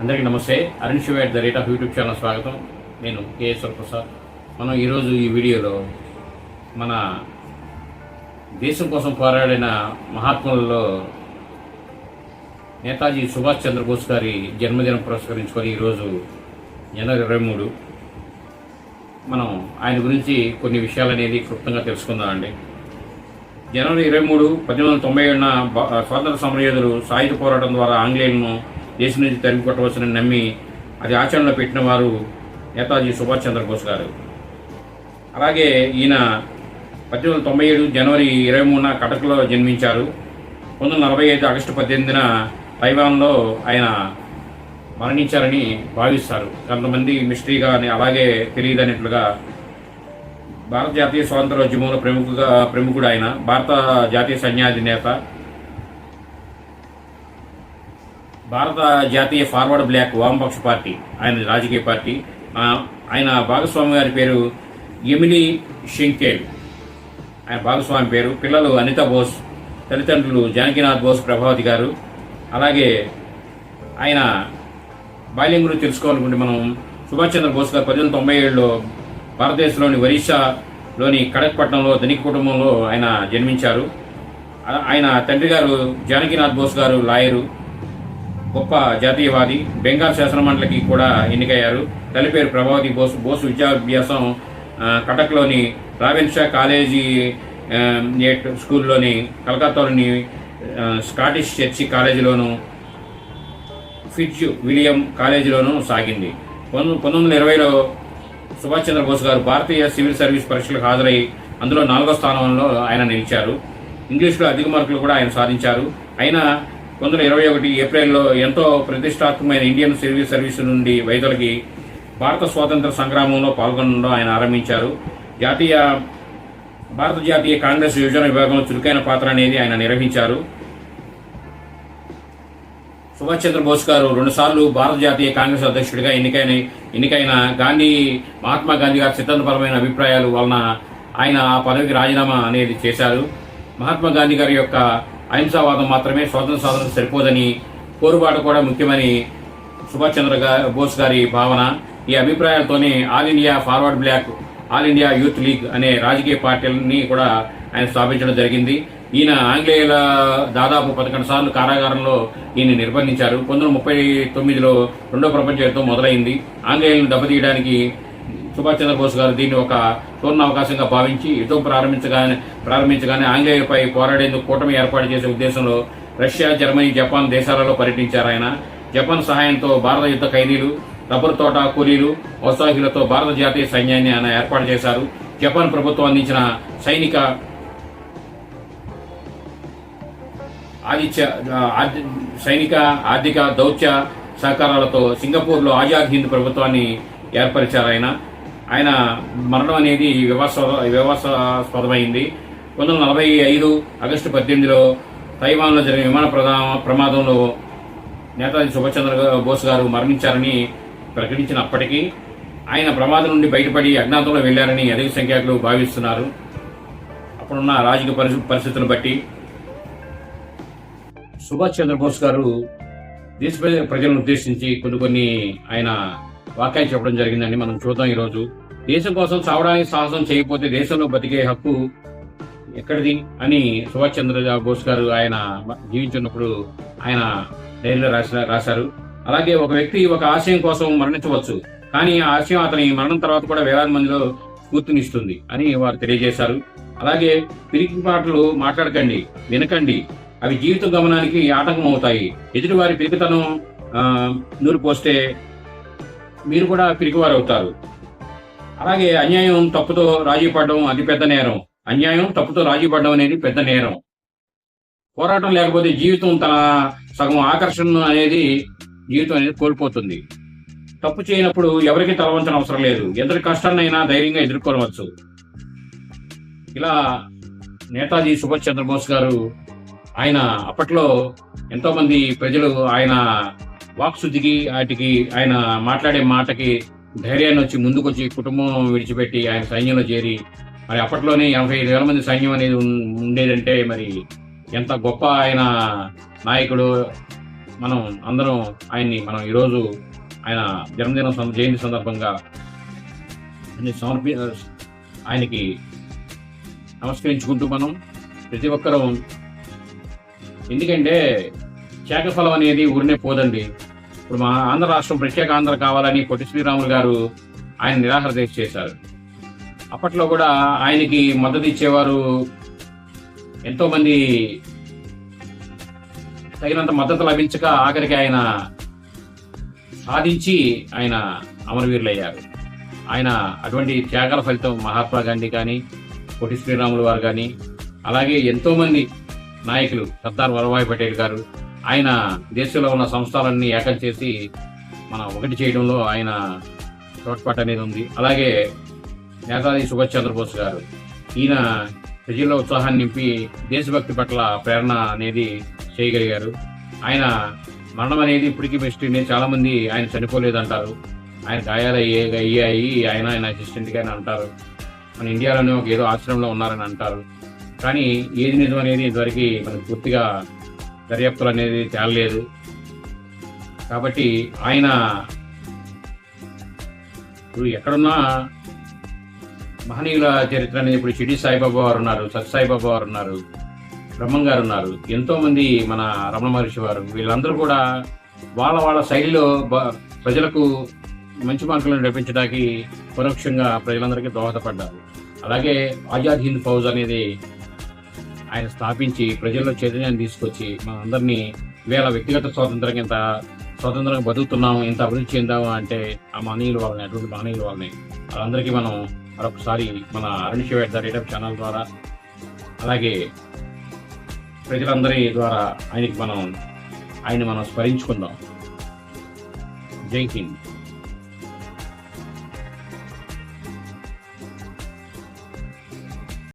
అందరికీ నమస్తే. Arun Shiva at the rate of YouTube channel స్వాగతం. నేను కేఎస్ఆర్ ప్రసాద్ మనం ఈరోజు ఈ వీడియోలో మన దేశం కోసం పోరాడిన మహాత్ములలో నేతాజీ సుభాష్ చంద్రబోస్ గారి జన్మదినం పురస్కరించుకొని ఈరోజు జనవరి ఇరవై మూడు. మనం ఆయన గురించి కొన్ని విషయాలు అనేది క్లుప్తంగా తెలుసుకుందామండి జనవరి ఇరవై మూడు పద్దెనిమిది వందల తొంభై ఏడున స్వాతంత్ర సమరయోధులు సాయుధ పోరాటం ద్వారా ఆంగ్లేయులను దేశం నుంచి తరిమి కొట్టవలసిన నమ్మి అది ఆచరణలో పెట్టిన వారు నేతాజీ సుభాష్ చంద్రబోస్ గారు. అలాగే ఈయన పద్దెనిమిది వందల తొంభై ఏడు జనవరి ఇరవై మూడున కటక్లో జన్మించారు. పంతొమ్మిది వందల నలభై ఐదు ఆగస్టు పద్దెనిమిదిన తైవాన్లో ఆయన మరణించారని భావిస్తారు. కొంతమంది మిస్టరీగా అలాగే తెలియదన్నట్లుగా భారత జాతీయ స్వాతంత్రోద్యమంలో ప్రముఖగా ప్రముఖుడు ఆయన. భారత జాతీయ సైన్యాధినేత భారత జాతీయ ఫార్వర్డ్ బ్లాక్ వామపక్ష పార్టీ ఆయన రాజకీయ పార్టీ. ఆయన భాగస్వామి గారి పేరు ఎమిలీ షింకేల్. ఆయన భాగస్వామి పేరు పిల్లలు అనిత బోస్ తల్లిదండ్రులు జానకీనాథ్ బోస్ ప్రభావతి గారు. అలాగే ఆయన బాల్యం గురించి తెలుసుకోవాలనుకుంటే మనం సుభాష్ చంద్ర బోస్ గారు పద్దెనిమిది తొంభై ఏడులో భారతదేశంలోని ఒరిస్సాలోని కడక్ ధనిక కుటుంబంలో ఆయన జన్మించారు. ఆయన తండ్రి గారు జానకీనాథ్ బోస్ గారు లాయరు. గొప్ప జాతీయవాది బెంగాల్ శాసనమండలికి కూడా ఎన్నికయ్యారు. తల్లి పేరు ప్రభావతి బోస్. బోస్ విద్యాభ్యాసం కటక్లోని రావెన్షా కాలేజీ నేట్ స్కూల్లోని కలకత్తాలోని స్కాటిష్ చర్చి కాలేజీలోను ఫిట్జ్ విలియం కాలేజీలోనూ సాగింది. పంతొమ్మిది పంతొమ్మిది వందల ఇరవైలో సుభాష్ చంద్రబోస్ గారు భారతీయ సివిల్ సర్వీస్ పరీక్షలకు హాజరై అందులో నాలుగో స్థానంలో ఆయన నిలిచారు. ఇంగ్లీష్లో అధిక మార్కులు కూడా ఆయన సాధించారు. అయినా పంతొమ్మిది వందల ఇరవై ఒకటి ఏప్రిల్లో ఎంతో ప్రతిష్టాత్మకమైన ఇండియన్ సివిల్ సర్వీస్ నుండి వైదొలగి భారత స్వాతంత్ర సంగ్రామంలో పాల్గొనడం ఆయన ఆరంభించారు. జాతీయ భారత జాతీయ కాంగ్రెస్ యోజన విభాగంలో చురుకైన పాత్ర అనేది ఆయన నిర్వహించారు. సుభాష్ చంద్రబోస్ గారు రెండుసార్లు భారత జాతీయ కాంగ్రెస్ అధ్యక్షుడిగా ఎన్నికైన ఎన్నికైన గాంధీ మహాత్మా గాంధీ గారి సిద్ధాంతపరమైన అభిప్రాయాలు వలన ఆయన ఆ పదవికి రాజీనామా అనేది చేశారు. మహాత్మా గాంధీ గారి యొక్క అహింసావాదం మాత్రమే స్వాతంత్ర సాధన సరిపోదని పోరుబాటు కూడా ముఖ్యమని సుభాష్ చంద్ర బోస్ గారి భావన. ఈ అభిప్రాయాలతోనే all India forward bloc all India youth league అనే రాజకీయ పార్టీలని కూడా ఆయన స్థాపించడం జరిగింది. ఈయన ఆంగ్లేయుల దాదాపు పదకొండు సార్లు కారాగారంలో ఈయన నిర్బంధించారు. పంతొమ్మిది ముప్పై తొమ్మిదిలో రెండో ప్రపంచ యుద్ధం మొదలైంది. ఆంగ్లేయులను దెబ్బతీయడానికి సుభాష్ చంద్రబోస్ గారు దీన్ని ఒక సువర్ణ అవకాశంగా భావించి యుద్ధం ప్రారంభించగానే ప్రారంభించగానే ఆంగ్లేయులపై పోరాడేందుకు కూటమి ఏర్పాటు చేసే ఉద్దేశంలో రష్యా జర్మనీ జపాన్ దేశాలలో పర్యటించారు ఆయన. జపాన్ సహాయంతో భారత యుద్ధ ఖైదీలు రబ్బరు తోట కూలీలు ఔత్సాహికులతో భారత జాతీయ సైన్యాన్ని ఆయన ఏర్పాటు చేశారు. జపాన్ ప్రభుత్వం అందించిన సైనిక ఆదిత్య సైనిక ఆర్థిక దౌత్య సహకారాలతో సింగపూర్లో ఆజాద్ హింద్ ప్రభుత్వాన్ని ఏర్పరిచారు ఆయన. ఆయన మరణం అనేది వివాసాస్పద వివాసాస్పదమైంది పంతొమ్మిది వందల నలభై ఐదు ఆగస్టు పద్దెనిమిదిలో తైవాన్లో జరిగిన విమాన ప్రదా ప్రమాదంలో నేతాజీ సుభాష్ చంద్ర బోస్ గారు మరణించారని ప్రకటించినప్పటికీ ఆయన ప్రమాదం నుండి బయటపడి అజ్ఞాతంలో వెళ్ళారని అధిక సంఖ్యాకులు భావిస్తున్నారు. అప్పుడున్న రాజకీయ పరి పరిస్థితులను బట్టి సుభాష్ చంద్రబోస్ గారు దేశ ప్రజ- ప్రజలను ఉద్దేశించి కొన్ని కొన్ని ఆయన వాక్యాన్ని చెప్పడం జరిగిందండి. మనం చూద్దాం ఈరోజు. దేశం కోసం చావడానికి సాహసం చేయకపోతే దేశంలో బతికే హక్కు ఎక్కడిది అని సుభాష్ చంద్ర బోస్ గారు ఆయన జీవించున్నప్పుడు ఆయన డైరీలో రాసిన రాశారు. అలాగే ఒక వ్యక్తి ఒక ఆశయం కోసం మరణించవచ్చు. కానీ ఆ ఆశయం అతని మరణం తర్వాత కూడా వేలాది మందిలో స్ఫూర్తినిస్తుంది అని వారు తెలియజేశారు. అలాగే పిరికి పాటలు మాట్లాడకండి వినకండి. అవి జీవిత గమనానికి ఆటంకం అవుతాయి ఎదుటివారి పిరికితనం నూరు పోస్తే మీరు కూడా పిరికివారు అవుతారు అలాగే అన్యాయం తప్పుతో రాజీ పడడం అది పెద్ద నేరం. అన్యాయం తప్పుతో రాజీ పడడం అనేది పెద్ద నేరం. పోరాటం లేకపోతే జీవితం తన సగం ఆకర్షణ అనేది జీవితం అనేది కోల్పోతుంది. తప్పు చేయనప్పుడు ఎవరికి తలవంచన అవసరం లేదు. ఎంతటి కష్టాన్నైనా ధైర్యంగా ఎదుర్కోవచ్చు. ఇలా నేతాజీ సుభాష్ చంద్రబోస్ గారు ఆయన అప్పట్లో ఎంతోమంది ప్రజలు ఆయన వాక్శుద్ధికి వాటికి ఆయన మాట్లాడే మాటకి ధైర్యాన్ని వచ్చి ముందుకొచ్చి కుటుంబం విడిచిపెట్టి ఆయన సైన్యంలో చేరి మరి అప్పట్లోనే ఎనభై ఐదు వేల మంది సైన్యం అనేది ఉండేదంటే మరి ఎంత గొప్ప ఆయన నాయకుడు. మనం అందరం ఆయన్ని మనం ఈరోజు ఆయన జన్మదినం జయంతి సందర్భంగా సమర్పి ఆయనకి నమస్కరించుకుంటూ మనం ప్రతి ఒక్కరూ ఎందుకంటే శాఖఫలం అనేది ఊరినే పోదండి. ఇప్పుడు మా ఆంధ్ర రాష్ట్రం ప్రత్యేక ఆంధ్ర కావాలని పొట్టి శ్రీరాములు గారు ఆయన నిరాహార దీక్ష చేశారు. అప్పట్లో కూడా ఆయనకి మద్దతు ఇచ్చేవారు ఎంతో మంది తగినంత మద్దతు లభించక ఆఖరికి ఆయన సాధించి ఆయన అమరవీరులయ్యారు. ఆయన అటువంటి త్యాగాల ఫలితం మహాత్మా గాంధీ కానీ పొట్టి శ్రీరాములు వారు కానీ అలాగే ఎంతోమంది నాయకులు సర్దార్ వల్లభాయ్ పటేల్ గారు ఆయన దేశంలో ఉన్న సంస్థలన్నీ ఏకం చేసి మన ఒకటి చేయడంలో ఆయన తోడ్పాటు అనేది ఉంది. అలాగే నేతాజీ సుభాష్ చంద్రబోస్ గారు ఈయన ప్రజల్లో ఉత్సాహాన్ని నింపి దేశభక్తి పట్ల ప్రేరణ అనేది చేయగలిగారు. ఆయన మరణం అనేది ఇప్పటికీ మిస్టరీనే చాలామంది ఆయన చనిపోలేదు అంటారు ఆయన గాయాలయ్యే అయ్యాయి ఆయన ఆయన అసిస్టెంట్గా అంటారు. మన ఇండియాలోనే ఒక ఏదో ఆశ్రమంలో ఉన్నారని అంటారు. కానీ ఏది నిజం అనేది ఇంతవరకు మనకు పూర్తిగా దర్యాప్తులు అనేది తేలలేదు. కాబట్టి ఆయన ఇప్పుడు ఎక్కడున్నా మహనీయుల చరిత్ర అనేది ఇప్పుడు షిడి సాయిబాబా వారు ఉన్నారు సత్ సాయిబాబా వారు ఉన్నారు బ్రహ్మం గారు ఉన్నారు ఎంతోమంది మన రమణ మహర్షి వారు వీళ్ళందరూ కూడా వాళ్ళ వాళ్ళ శైలిలో బ- ప్రజలకు మంచి మార్కులను నడిపించడానికి పరోక్షంగా ప్రజలందరికీ దోహదపడ్డారు. అలాగే ఆజాద్ హింద్ ఫౌజ్ అనేది ఆయన స్థాపించి ప్రజల్లో చైతన్యాన్ని తీసుకొచ్చి మన అందరినీ వ్యక్తిగత స్వాతంత్రం ఇంత స్వతంత్రంగా బతుకుతున్నాము ఇంత అభివృద్ధి చెందాము అంటే ఆ మహనీయుల వాళ్ళని అటువంటి మహనీయుల వాళ్ళని వాళ్ళందరికీ మనం మరొకసారి మన అరణ్య శివ ద రేట్ ఛానల్ ద్వారా అలాగే ప్రజలందరి ద్వారా ఆయనకి మనం ఆయన మనం స్మరించుకుందాం. జై హింద్.